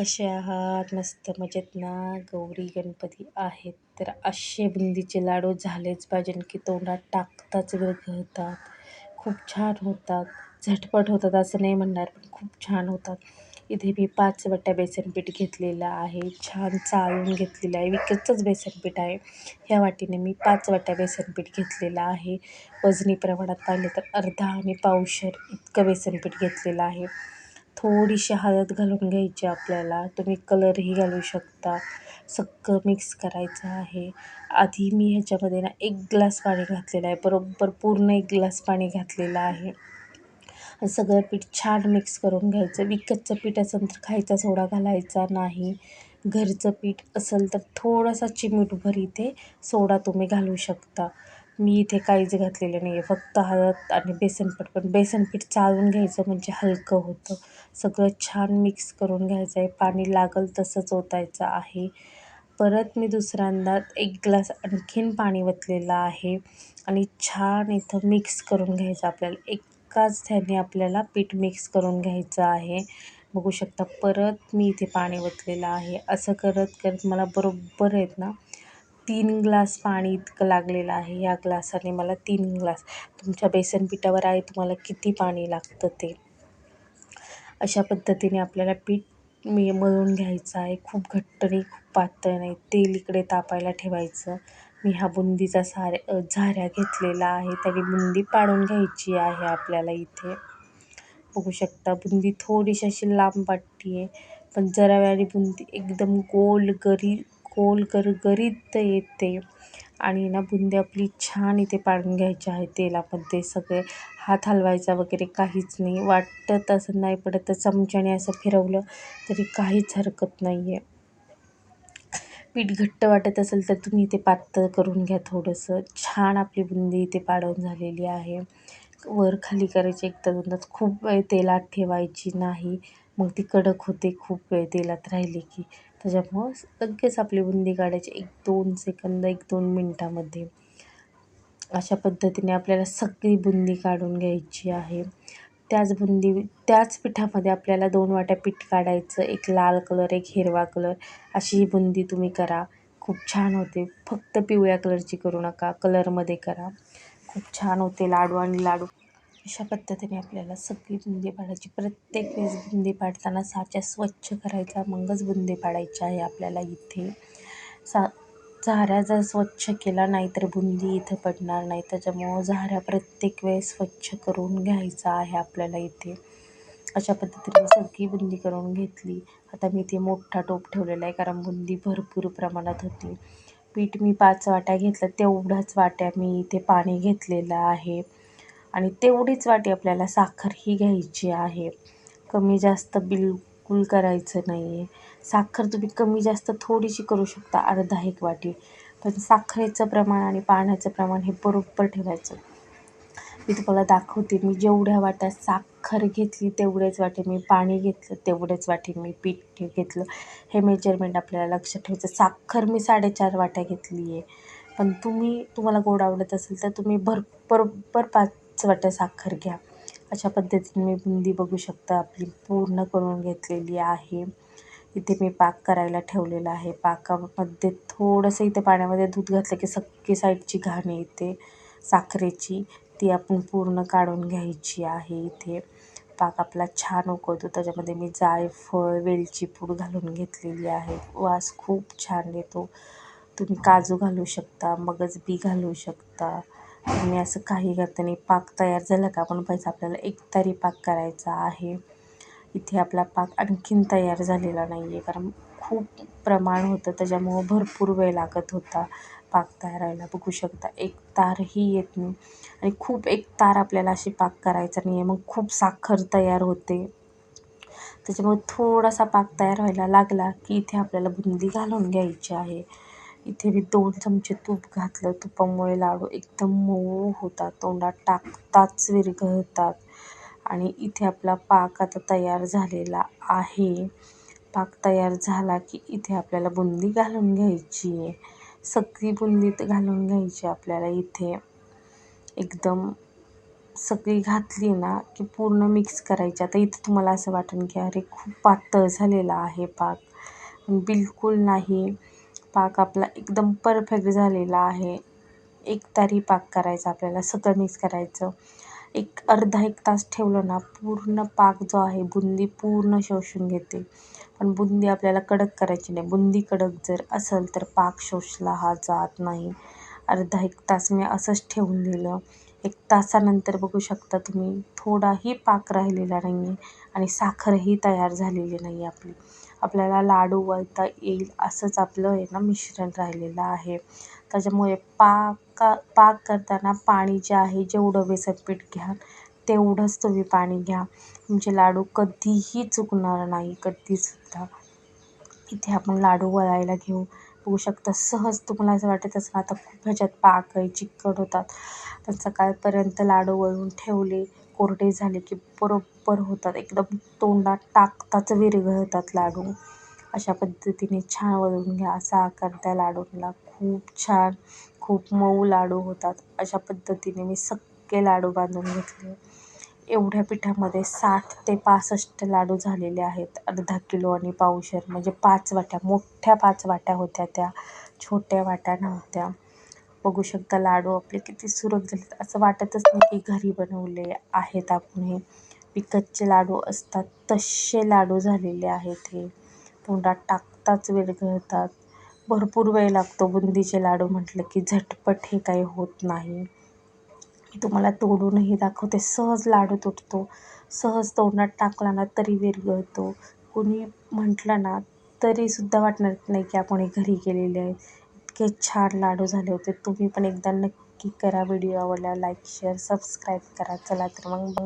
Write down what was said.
कसे आहात? मस्त मजेत ना? गौरी गणपती आहेत. तर असे बुंदीचे लाडू झालेच पाहिजे की तोंडात टाकताच होतात खूप छान होतात. झटपट होतात असं नाही म्हणणार पण खूप छान होतात. इथे मी पाच वाट्या बेसन पीठ घेतलेलं आहे. छान चाळून घेतलेलं आहे. विकतचंच बेसन पीठ आहे. ह्या वाटीने मी पाच वाट्या बेसन पीठ घेतलेलं आहे. वजनी प्रमाणात पाहिलं तर अर्धा आणि पावशर इतकं बेसन पीठ घेतलेलं आहे. थोडीशी हळद घालून घ्यायची आपल्याला. तुम्ही कलरही घालू शकता. सगळं मिक्स करायचं आहे. आधी मी ह्याच्यामध्ये ना एक ग्लास पाणी घातलेलं आहे. बरोबर पूर्ण एक ग्लास पाणी घातलेलं आहे. सगळं पीठ छान मिक्स करून घ्यायचं. विकतचं पीठ असेल तर खायचा सोडा घालायचा नाही. घरचं पीठ असेल तर थोडासा चिमूटभर इथे सोडा तुम्ही घालू शकता. मी इथे काहीच घातलेलं नाही आहे फक्त हळद आणि बेसनपीठ पण बेसनपीठ चाळून घ्यायचं म्हणजे हलकं होतं. सगळं छान मिक्स करून घ्यायचं आहे पाणी लागल तसंच ओतायचं आहे. परत मी दुसऱ्यांदा एक ग्लास आणखीन पाणी वतलेलं आहे. आणि छान इथं मिक्स करून घ्यायचं आपल्याला. एकाच ह्याने आपल्याला पीठ मिक्स करून घ्यायचं आहे. बघू शकता. परत मी इथे पाणी वतलेलं आहे. असं करत करत मला बरोबर आहेत ना तीन ग्लास पाणी इतकं लागलेलं आहे. या ग्लासाने मला तीन ग्लास तुमच्या बेसन पिठावर आहे तुम्हाला किती पाणी लागतं ते. अशा पद्धतीने आपल्याला पीठ मी मळून घ्यायचं आहे. खूप घट्ट नाही खूप पातळ नाही. तेल इकडे तापायला ठेवायचं. मी हा बुंदीचा साऱ्या झाऱ्या घेतलेला आहे. त्याने बुंदी पाडून घ्यायची आहे आपल्याला इथे. बघू शकता. बुंदी थोडीशी अशी लांब वाटते आहे पण जरा वेळी बुंदी एकदम गोल गरी गोल गरगरीत येते. आणि ना बुंदी आपली छान इथे पाडून घ्यायची आहे तेलामध्ये. सगळे हात हलवायचा वगैरे काहीच नाही. वाटत असं नाही पडत. तर चमच्याने असं फिरवलं तरी काहीच हरकत नाही आहे पीठ घट्ट वाटत असेल तर तुम्ही इथे पातळ करून घ्या थोडंसं. छान आपली बुंदी इथे पाडून झालेली आहे. वर खाली करायची एकदा दोनदाच खूप वेळ तेलात ठेवायची नाही. मग ती कडक होते खूप वेळ तेलात राहिली की त्याच्यामुळं लगेच आपली बुंदी काढायची एक दोन सेकंद एक दोन मिनटामध्ये. अशा पद्धतीने आपल्याला सगळी बुंदी काढून घ्यायची आहे. त्याच बुंदी त्याच पिठामध्ये आपल्याला दोन वाट्या पीठ काढायचं एक लाल कलर एक हिरवा कलर अशी ही बुंदी तुम्ही करा. खूप छान होते. फक्त पिवळ्या कलरची करू नका कलरमध्ये करा. खूप छान होते लाडू आणि लाडू. अशा पद्धतीने आपल्याला सगळी बुंदी पाडायची. प्रत्येक वेळेस बुंदी पाडताना साच्या स्वच्छ करायचा मगच बुंदी पाडायची आहे आपल्याला इथे. सा झाऱ्या जर स्वच्छ केला नाही तर बुंदी इथं पडणार नाही. त्याच्यामुळं झाऱ्या प्रत्येक वेळेस स्वच्छ करून घ्यायचा आहे आपल्याला इथे. अशा पद्धतीने सगळी बुंदी करून घेतली. आता मी इथे मोठा टोप ठेवलेला आहे कारण बुंदी भरपूर प्रमाणात होती. पीठ मी पाच वाट्या घेतलं तेवढ्याच वाट्या मी इथे पाणी घेतलेलं आहे. आणि तेवढीच वाटी आपल्याला साखर ही घ्यायची आहे. कमी जास्त बिलकुल करायचं नाही आहे साखर तुम्ही कमी जास्त थोडीशी करू शकता अर्धा एक वाटी. पण साखरेचं प्रमाण आणि पाण्याचं प्रमाण हे बरोबर ठेवायचं. मी तुम्हाला दाखवते. मी जेवढ्या वाट्या साखर घेतली तेवढेच वाटे मी पाणी घेतलं तेवढेच वाटे मी पीठ घेतलं. हे मेजरमेंट आपल्याला लक्षात ठेवायचं. साखर मी साडेचार वाट्या घेतली आहे पण तुम्ही तुम्हाला गोड आवडत असेल तर तुम्ही भर बरोबर पाच वाट्या साखर घ्या. अशा पद्धतीने मी बुंदी बघू शकता. आपली पूर्ण करून घेतलेली आहे. इथे मी पाक करायला ठेवलेला आहे. पाकामध्ये थोडंसं इथे पाण्यामध्ये दूध घातलं की सगळी साईडची घाण येते साखरेची. ती आपण पूर्ण काढून घ्यायची आहे इथे. पाक आपला छान उकळतो. त्याच्यामध्ये मी जायफळ वेलची पूड घालून घेतलेली आहे. वास खूप छान येतो. तुम्ही काजू घालू शकता मगज बी घालू शकता. तुम्ही असं काही नाही. पाक तयार झाला का आपण पाहिजे आपल्याला एक तरी पाक करायचा आहे. इथे आपला पाक आणखीन तयार झालेला नाही आहे कारण खूप प्रमाण होतं. त्याच्यामुळं भरपूर वेळ लागत होता. पाक तयार व्हायला बघू शकता. एक तारही येत नाही. आणि खूप एक तार आपल्याला अशी पाक करायचा नाही आहे मग खूप साखर तयार होते. त्याच्यामुळे थोडासा पाक तयार व्हायला लागला की इथे आपल्याला बुंदी घालून घ्यायची आहे. इथे मी दोन चमचे तूप घातलं. तुपामुळे लाडू एकदम मऊ होतात. तोंडात टाकताच विरघळतात. आणि इथे आपला पाक आता तयार झालेला आहे. पाक तयार झाला की इथे आपल्याला बुंदी घालून घ्यायची आहे. सगळी बुंदीत घालून घ्यायची आपल्याला इथे. एकदम सगळी घातली ना की पूर्ण मिक्स करायची. आता इथं तुम्हाला असं वाटेल की अरे खूप पातळ झालेला आहे पाक. बिलकुल नाही. पाक आपला एकदम परफेक्ट झालेला आहे. एक तारी पाक करायचा आपल्याला सगळं मिक्स करायचं. एक अर्धा एक तास ठेवलं ना पूर्ण पाक जो आहे बुंदी पूर्ण शोषून घेते. पण बुंदी आपल्याला कडक करायची नाही. बुंदी कडक जर असेल तर पाक शोषला हा जात नाही. अर्धा एक तास मी असंच ठेवून दिलं. एक तासानंतर बघू शकता तुम्ही थोडाही पाक राहिलेला नाही आहे आणि साखरही तयार झालेली नाही आपली. आपल्याला लाडू वळता येईल असंच आपलं आहे ना मिश्रण राहिलेलं आहे. त्याच्यामुळे पाक पाक करताना पाणी जे आहे जेवढं बेसन पीठ घ्या. तेवढंच तुम्ही पाणी घ्या. तुमचे लाडू कधीही चुकणार नाही कधीसुद्धा. इथे आपण लाडू वळायला घेऊ. बघू शकता सहज तुम्हाला असं वाटत असं आता खूप ह्याच्यात पाक आहे चिकट होतात. पण सकाळपर्यंत लाडू वळून ठेवले कोरडे झाले की बरोबर होतात. एकदम तोंडात टाकताच विरघळतात लाडू. अशा पद्धतीने छान वळून घ्या. असा आकार त्या लाडूला खूप छान खूप मऊ लाडू होतात. अशा पद्धतीने मी इतके लाडू बांधून घेतले. एवढ्या पिठामध्ये साठ ते पासष्ट लाडू झालेले आहेत. अर्धा किलो आणि पावशेर म्हणजे पाच वाट्या मोठ्या पाच वाट्या होत्या त्या. छोट्या वाट्या नव्हत्या. बघू शकता लाडू आपले किती सुरत झालेत. असं वाटतच नाही की घरी बनवले आहेत आपण हे. विकतचे लाडू असतात तसे लाडू झालेले आहेत हे. तोंडात टाकताच विरघळतात भरपूर वेळ लागतो बुंदीचे लाडू म्हटलं की झटपट हे काही होत नाही. तुम्हाला तोडूनही दाखवते. सहज लाडू तुटतो. सहज तोंडात टाकला ना तरी विरघळतो कुणी म्हटलं ना तरीसुद्धा वाटणार नाही की आपण हे घरी केलेले आहे. इतके छान लाडू झाले होते. तुम्ही पण एकदा नक्की करा व्हिडिओ आवडला लाईक शेअर सबस्क्राईब करा. चला तर मग.